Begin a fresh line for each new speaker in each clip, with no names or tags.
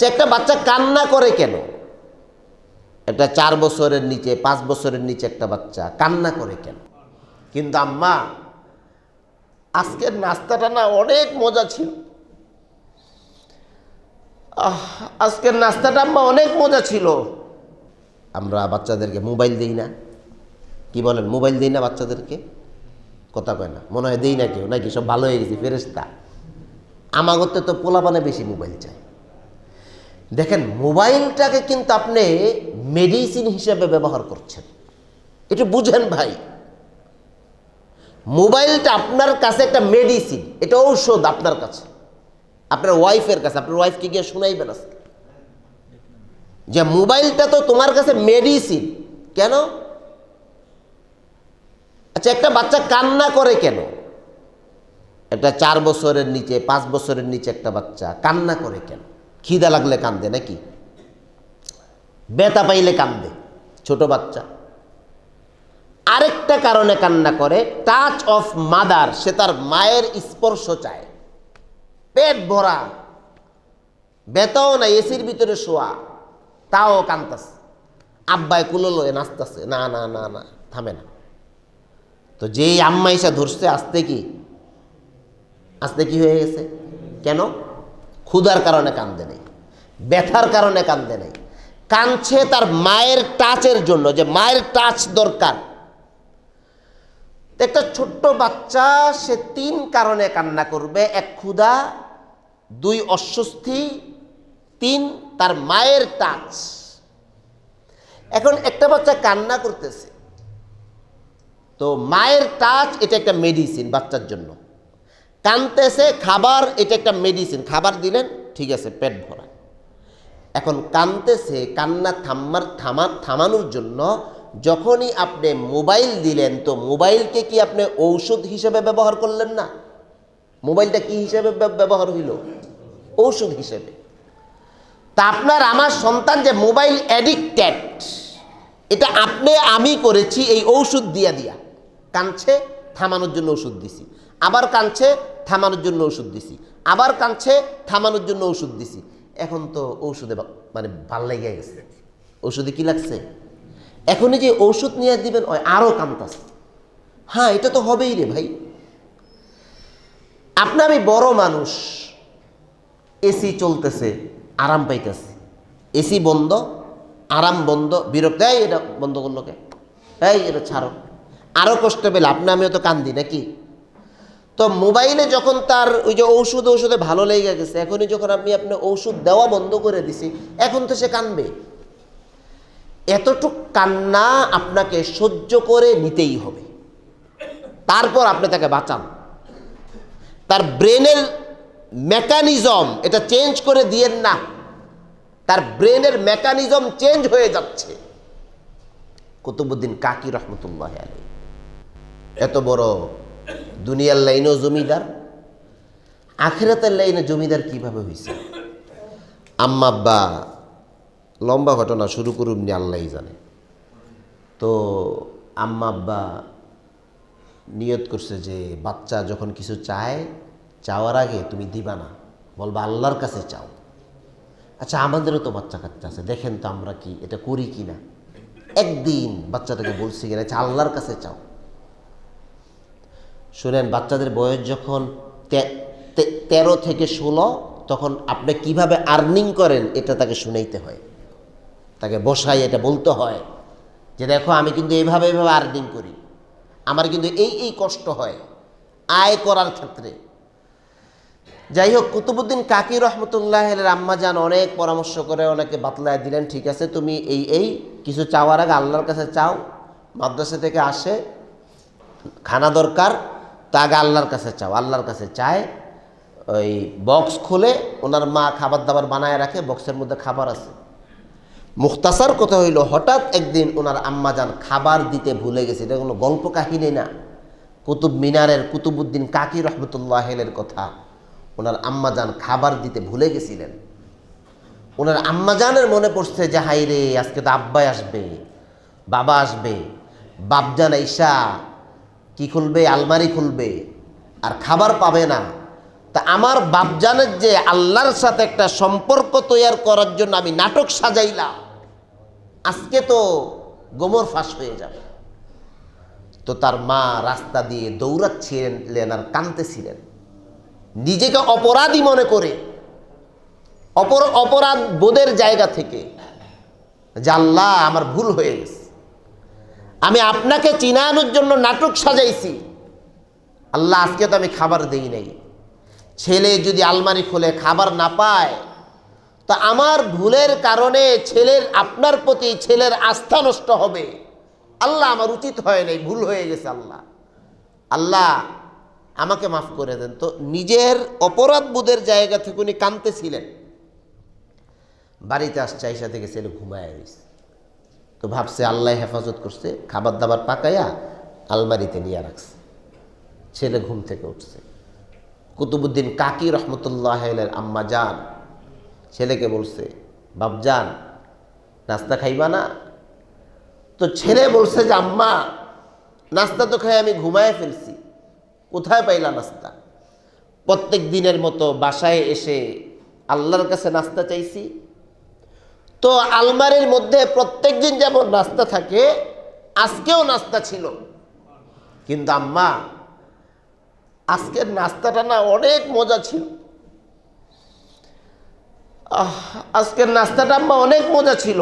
আচ্ছা একটা বাচ্চা কান্না করে কেন? একটা চার বছরের নিচে, পাঁচ বছরের নিচে একটা বাচ্চা কান্না করে কেন? কিন্তু আম্মা, আজকের নাস্তাটা না অনেক মজা ছিল। আজকের নাস্তাটা আম্মা অনেক মজা ছিল। আমরা বাচ্চাদেরকে মোবাইল দিই না। কি বলেন, মোবাইল দিই না বাচ্চাদেরকে? কথা কয় না, মনে হয় দিই না কেউ, নাকি সব ভালো হয়ে গেছে ফেরেস্তা আমাগতে তো পোলাপানে বেশি মোবাইল চাই দেখেন, মোবাইলটাকে কিন্তু আপনি মেডিসিন হিসেবে ব্যবহার করছেন। একটু বুঝেন ভাই। মোবাইলটা আপনার কাছে একটা মেডিসিন এটা ঔষধ আপনার কাছে। আপনার ওয়াইফের কাছে, আপনার ওয়াইফকে গিয়ে শোনাইবেন আজকে। যে মোবাইলটা তো তোমার কাছে মেডিসিন কেন? আচ্ছা একটা বাচ্চা কান্না করে কেন? একটা চার বছরের নিচে, পাঁচ বছরের নিচে একটা বাচ্চা কান্না করে কেন? খিদা লাগলে কান্দে নাকি? বেতা পাইলে কান্দে, ছোট বাচ্চা। আরেকটা কারণে কান্না করে টাচ অফ মাদার সে তার মায়ের স্পর্শ চায়। পেট ভরা। বেতাও না এসির ভিতরে শোয়া। তাও কান্তাছে আব্বায় কুলোলো নাচতাছে, না না না না, থামে না। তো যেই আম্মা এসে ধরছে, আসতে কি? আসতে কি হয়ে গেছে? কেন? ক্ষুধার কারণে কান্দে নেই, ব্যথার কারণে কান্দে নেই। কাঁদছে তার মায়ের টাচের জন্য, যে মায়ের টাচ দরকার। একটা ছোট্ট বাচ্চা, সে তিন কারণে কান্না করবে। এক ক্ষুধা, দুই অস্বস্তি, তিন তার মায়ের টাচ এখন একটা বাচ্চা কান্না করতেছে। তো মায়ের টাচ এটা একটা মেডিসিন বাচ্চার জন্য। কানতেছে, খাবার, এটা একটা মেডিসিন খাবার দিলেন, ঠিক আছে, পেট ভরা। এখন কানতেছে, কান্না থাম্মার, থামা, থামানোর জন্য যখনই আপনি মোবাইল দিলেন, তো মোবাইলকে কি আপনি ঔষধ হিসেবে ব্যবহার করলেন না? মোবাইলটা কি হিসেবে ব্যবহার হইল? ঔষধ হিসেবে। তা আপনার, আমার সন্তান যে মোবাইল অ্যাডিক্টেড এটা আপনি, আমি করেছি, এই ঔষধ দিয়া দিয়া। কাঁদছে? থামানোর জন্য ওষুধ দিছি। আবার কাঁদছে, থামানোর জন্য ওষুধ দিছি। আবার কাঁদছে, থামানোর জন্য ওষুধ দিছি। এখন তো ঔষধে মানে ভালো লেগে গেছে। ওষুধে কি লাগছে? এখনই যে ওষুধ নিয়ে দিবেন, ওই আরও কান্তাছে হ্যাঁ এটা তো হবেই রে ভাই। আপনি আমি বড় মানুষ। এসি চলতেছে, আরাম পাইতেছে। এসি বন্ধ, আরাম বন্ধ, বিরক্ত। এটা বন্ধ করল কে? এই এটা ছাড়ো। আরও কষ্ট পেলে, আপনি আমিও তো কান্দি, নাকি? তো মোবাইলে যখন তার ওই যে ঔষধ, ঔষধে ভালো লেগে গেছে, এখনই যখন আপনি আপনি ঔষধ দেওয়া বন্ধ করে দিছি, এখন তো সে কানবে। এতটুক কান্না আপনাকে সহ্য করে নিতেই হবে। তারপর আপনি তাকে বাঁচান। তার ব্রেনের মেকানিজম এটা চেঞ্জ করে দিয়েন না। তার ব্রেনের মেকানিজম চেঞ্জ হয়ে যাচ্ছে। কুতুবুদ্দিন কাকি রহমতুল্লাহ আলী এত বড় দুনিয়ার লাইনেও জমিদার, আখেরাতের লাইনে জমিদার কীভাবে হয়েছে আম্মা আব্বা, লম্বা ঘটনা শুরু করুন নি আল্লাহই জানে। তো আম্মা আব্বা নিয়ত করছে যে বাচ্চা যখন কিছু চায়, চাওয়ার আগে তুমি দিবা না, বলবা আল্লাহর কাছে চাও। আচ্ছা আমাদেরও তো বাচ্চা কাচ্চা আছে, দেখেন তো আমরা কি, এটা করি কি না একদিন বাচ্চাটাকে বলছি কিনা আচ্ছা আল্লাহর কাছে চাও। শুনেন বাচ্চাদের বয়স যখন তেরো থেকে ষোলো, তখন আপনি কীভাবে আর্নিং করেন, এটা তাকে শুনাইতে হয়। তাকে বসাই, এটা বলতে হয় যে, দেখো, আমি কিন্তু এইভাবে এভাবে আর্নিং করি। আমার কিন্তু এই এই কষ্ট হয় আয় করার ক্ষেত্রে। যাই হোক কুতুবুদ্দিন কাকি রহমতুল্লাহ আম্মা যান অনেক পরামর্শ করে, অনেকে বাতলায় দিলেন, ঠিক আছে, তুমি এই এই কিছু চাওয়ার আগে আল্লাহর কাছে চাও, মাদ্রাসা থেকে আসে, খানা দরকার তা আগে আল্লাহর কাছে চাও। আল্লাহর কাছে চায় ওই বক্স খুলে ওনার মা খাবার দাবার বানায় রাখে বক্সের মধ্যে খাবার আছে। মুখতাসার কথা হইল, হঠাৎ একদিন ওনার আম্মা যান খাবার দিতে ভুলে গেছে। এটা কোনো গল্প কাহিনী না। কুতুব মিনারের কুতুবুদ্দিন কাকি রহমতুল্লাহের কথা। ওনার আম্মা যান খাবার দিতে ভুলে গেছিলেন। ওনার আম্মাজানের মনে পড়ছে যে হাই রে আজকে তো আব্বাই আসবে, বাবা আসবে বাপজান ঈশা কি খুলবে? আলমারি খুলবে আর খাবার পাবে না। তা আমার বাপজানের যে আল্লাহর সাথে একটা সম্পর্ক তৈরি করার জন্য আমি নাটক সাজাইলাম, আজকে তো গোমর ফাঁস হয়ে যাবে। তো তার মা রাস্তা দিয়ে দৌড়াচ্ছিলেন আর কাঁদতেছিলেন। নিজেকে অপরাধী মনে করে, অপর অপরাধ বোধের জায়গা থেকে যে আল্লাহ আমার ভুল হয়ে গেছে। আমি আপনাকে চিনানোর জন্য নাটক সাজাইছি। আল্লাহ, আজকে তো আমি খাবার দেই নাই। ছেলে যদি আলমারি খুলে, খাবার না পায়, তো আমার ভুলের কারণে ছেলের, আপনার প্রতি ছেলের আস্থা নষ্ট হবে। আল্লাহ আমার উচিত হয় নাই, ভুল হয়ে গেছে আল্লাহ। আল্লাহ, আমাকে মাফ করে দেন তো, নিজের অপরাধ বোধের জায়গা থেকে উনি কাঁদতেছিলেন। বাড়িতে আসছে আইসা থেকে ছেলে ঘুমায় রয়েছে। তো ভাবছে আল্লাহ হেফাজত করছে, খাবার দাবার পাকাইয়া আলমারিতে নিয়ে রাখছে। ছেলে ঘুম থেকে উঠছে। কুতুবুদ্দিন কাকি রহমতুল্লাহ আম্মা যান। ছেলেকে বলছে বাপজান নাস্তা খাইবা না? তো ছেলে বলছে যে, আম্মা, নাস্তা তো খাই, আমি ঘুমায় ফেলছি। কোথায় পাইলা নাস্তা? প্রত্যেক দিনের মতো বাসায় এসে আল্লাহর কাছে নাস্তা চাইছি। তো আলমারির মধ্যে প্রত্যেক দিন যেমন নাস্তা থাকে, আজকেও নাস্তা ছিল। কিন্তু আম্মা, আজকের নাস্তাটা না অনেক মজা ছিল। আজকের নাস্তাটা আম্মা অনেক মজা ছিল।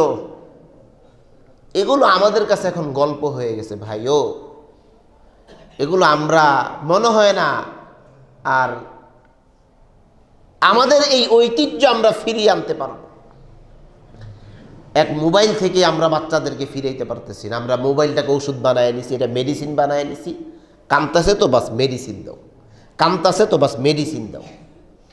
এগুলো আমাদের কাছে এখন গল্প হয়ে গেছে, ভাইও। এগুলো আমরা, মনে হয় না, আর আমাদের এই ঐতিহ্য আমরা ফিরিয়ে আনতে পারব। এক মোবাইল থেকে আমরা বাচ্চাদেরকে ফিরাইতে পারতেছি না। আমরা মোবাইলটাকে ওষুধ বানায় নিছি এটা মেডিসিন বানায় নিছি কামতাছে তো বাস মেডিসিন দাও। কামতাছে তো বাস মেডিসিন দাও।